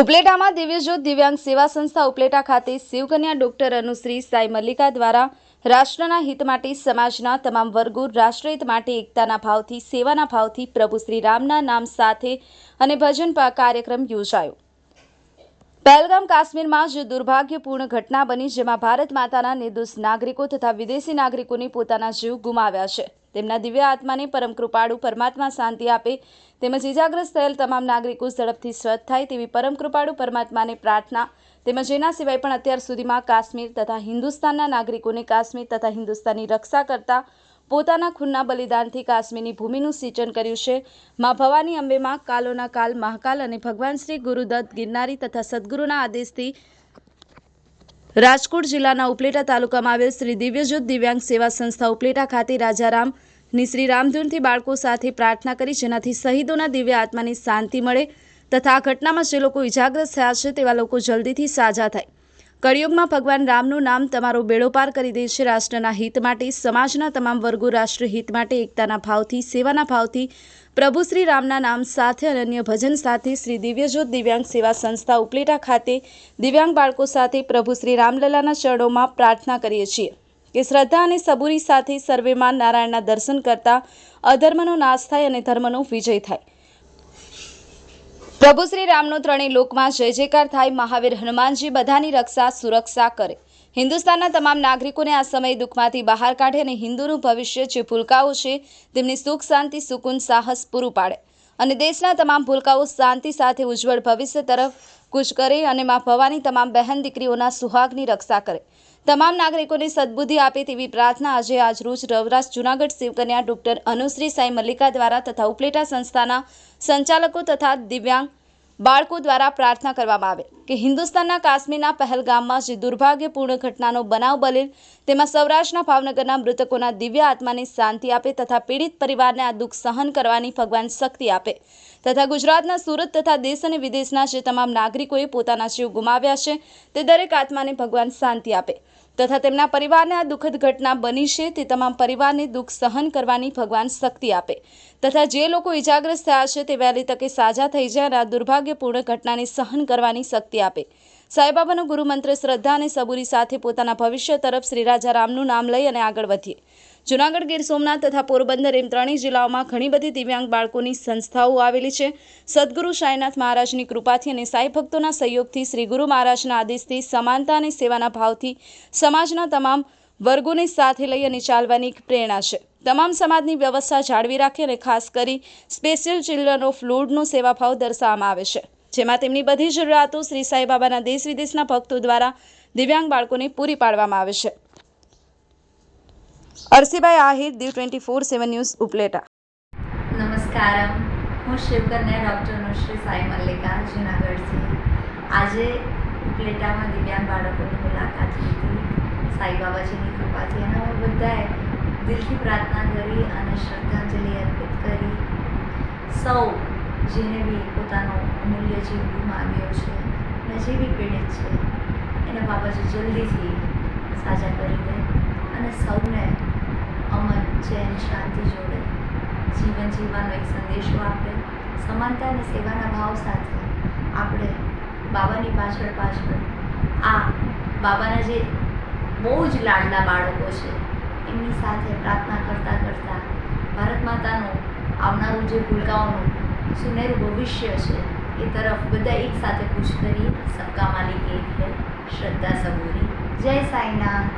ઉપલેટામાં દિવ્યજ્યોત દિવ્યાંગ સેવા સંસ્થા ઉપલેટા ખાતે શિવકન્યા ડોક્ટર અનુશ્રી સાઈ મલ્લિકા દ્વારા રાષ્ટ્રના હિત માટે સમાજના તમામ વર્ગો રાષ્ટ્રહિત માટે એકતાના ભાવથી, સેવાના ભાવથી પ્રભુ શ્રી રામના નામ સાથે અને ભજન કાર્યક્રમ યોજાયો. પહેલગામ કાશ્મીરમાં જે દુર્ભાગ્યપૂર્ણ ઘટના બની, જેમાં ભારત માતાના નિર્દોષ નાગરિકો તથા વિદેશી નાગરિકોને પોતાના જીવ ગુમાવ્યા છે. તેમના દિવ્ય આત્માને પરમ કૃપાળુ પરમાત્મા શાંતિ આપે તેમજ ઇજાગ્રસ્ત થયેલ તમામ નાગરિકો ઝડપથી સ્વસ્થ થાય તેવી પરમ કૃપાળુ પરમાત્માને પ્રાર્થના તેમજ એના સિવાય પણ અત્યાર સુધીમાં કાશ્મીર તથા હિન્દુસ્તાનના નાગરિકોને કાશ્મીર તથા હિન્દુસ્તાનની રક્ષા કરતા પોતાના ખૂનના બલિદાનથી કાશ્મીરની ભૂમિનું સિંચન કર્યું છે. મા ભવાની અંબેમાં કાલોના કાલ, મહાકાલ અને ભગવાન શ્રી ગુરુદત્ત ગિરનારી તથા સદગુરુના આદેશથી રાજકોટ જિલ્લાના ઉપલેટા તાલુકામાં આવેલ શ્રી દિવ્યજ્યોત દિવ્યાંગ સેવા સંસ્થા ઉપલેટા ખાતે રાજારામ ની શ્રી રામધૂનથી બાળકો સાથે પ્રાર્થના કરી જેનાથી શહીદોના દિવ્ય આત્માની શાંતિ મળે તથા આ ઘટનામાં જે લોકો ઇજાગ્રસ્ત થયા છે તેવા લોકો જલ્દીથી સાજા થાય. કળિયુગમાં ભગવાન રામનું નામ તમારો બેડો પાર કરી દે છે. રાષ્ટ્રના હિત માટે, સમાજના તમામ વર્ગો રાષ્ટ્ર હિત માટે, એકતાના ભાવથી, સેવાના ભાવથી પ્રભુ શ્રી રામના નામ સાથે અને અન્ય ભજન સાથે શ્રી દિવ્યજ્યોત દિવ્યાંગ સેવા સંસ્થા ઉપલેટા ખાતે દિવ્યાંગ બાળકો સાથે પ્રભુ શ્રી રામલલાના ચરણોમાં પ્રાર્થના કરીએ છીએ. કે શ્રદ્ધા અને સબૂરી સાથે સર્વેમાં નારાયણના દર્શન કરતા અધર્મનો નાશ થાય અને ધર્મનો વિજય થાય. પ્રભુ શ્રી રામનો ત્રણેય લોકમાં જય જયકાર થાય, મહાવીર હનુમાનજી બધાની રક્ષા સુરક્ષા કરે. હિન્દુસ્તાનના તમામ નાગરિકોને આ સમયે દુઃખમાંથી બહાર કાઢે અને હિન્દુનું ભવિષ્ય જે ભૂલકાઓ છે, તેમની સુખ, શાંતિ, સુકૂન, સાહસ પૂરું પાડે. અને દેશના તમામ ભૂલકાઓ શાંતિ સાથે ઉજ્જવળ ભવિષ્ય તરફ કૂચ કરે અને મા ભવાની તમામ બહેન દીકરીઓના સુહાગની રક્ષા કરે. તમામ નાગરિકોને સદબુદ્ધિ આપે તેવી પ્રાર્થના આજે આજરોજ રવરાજ જૂનાગઢ શિવકન્યા ડોક્ટર અનુશ્રી સાઈ મલ્લિકા દ્વારા તથા ઉપલેટા સંસ્થાના સંચાલકો તથા દિવ્યાંગ બાળકો દ્વારા પ્રાર્થના કરવામાં આવે કે હિન્દુસ્તાનના કાશ્મીરના પહેલગામમાં જે દુર્ભાગ્યપૂર્ણ ઘટનાનો બનાવ બનેલ, તેમાં સૌરાષ્ટ્રના ભાવનગરના મૃતકોના દિવ્ય આત્માને શાંતિ આપે તથા પીડિત પરિવારને આ દુઃખ સહન કરવાની ભગવાન શક્તિ આપે તથા ગુજરાતના સુરત તથા દેશ અને વિદેશના જે તમામ નાગરિકોએ પોતાના જીવ ગુમાવ્યા છે, તે દરેક આત્માને ભગવાન શાંતિ આપે તથા તેમના પરિવારને આ દુઃખદ ઘટના બની છે તે તમામ પરિવારને દુઃખ સહન કરવાની ભગવાન શક્તિ આપે. તથા જે લોકો ઇજાગ્રસ્ત થયા છે તે વહેલી તકે સાજા થઈ જાય અને આ દુર્ભાગ્યપૂર્ણ ઘટનાને સહન કરવાની શક્તિ આપે. સાંઈબાબાનો ગુરુમંત્ર શ્રદ્ધા અને સબૂરી સાથે પોતાના ભવિષ્ય તરફ શ્રી રાજા રામનું નામ લઈ અને આગળ વધીએ. જૂનાગઢ ગીર સોમનાથ તથા પોરબંદર એમ ત્રણેય જિલ્લાઓમાં ઘણી બધી દિવ્યાંગ બાળકોની સંસ્થાઓ આવેલી છે. સદગુરુ સાંઈનાથ મહારાજની કૃપાથી અને સાંઈ ભક્તોના સહયોગથી શ્રી ગુરુ મહારાજના આદેશથી સમાનતા અને સેવાના ભાવથી સમાજના તમામ વર્ગોને સાથે લઈ અને ચાલવાની પ્રેરણા છે. તમામ સમાજની વ્યવસ્થા જાળવી રાખી અને ખાસ કરી સ્પેશિયલ ચિલ્ડ્રન ઓફ લુડનો સેવાભાવ દર્શાવવામાં આવે છે. જેમાં તેમની બધી જરૂરિયાતો શ્રી સાંઈબાબાના દેશ વિદેશના ભક્તો દ્વારા દિવ્યાંગ બાળકોને પૂરી પાડવામાં આવે છે. Arsibhai Ahir, Diu twenty four, seven news, Upleta. નમસ્કાર હું શિવકન્યા ડૉક્ટર નુશ્રી સાઈ મલ્લિકા જુનાગઢથી આજે ઉપલેટામાં દિવ્યાંગ બાળકોની મુલાકાત લીધી. સાઈબાબાજીની કૃપાથી અને અમે બધાએ દિલથી પ્રાર્થના કરી અને શ્રદ્ધાંજલિ અર્પિત કરી. સૌ જેને બી પોતાનો અમૂલ્ય જીવ ગુમાવ્યો છે અને જે બી પીડિત છે, એને બાબાજી જલ્દીથી સાજા કરી દે અને સૌને ચેન શાંતિ જોડે. જીવન જીવવાનો એક સંદેશો આપે, સમાનતા અને સેવાના ભાવ સાથે. આપણે બાબાની પાછળ પાછળ, આ બાબાના જે બહુ જ લાડલા બાળકો છે, એમની સાથે પ્રાર્થના કરતાં કરતાં ભારત માતાનું આવનારું જે ભૂલકાઓનું સુનેરું ભવિષ્ય છે, એ તરફ બધા એક સાથે કૂચ કરી, સબકા માલિક એક હે, શ્રદ્ધા સબૂરી. જય સાંઈનાથ.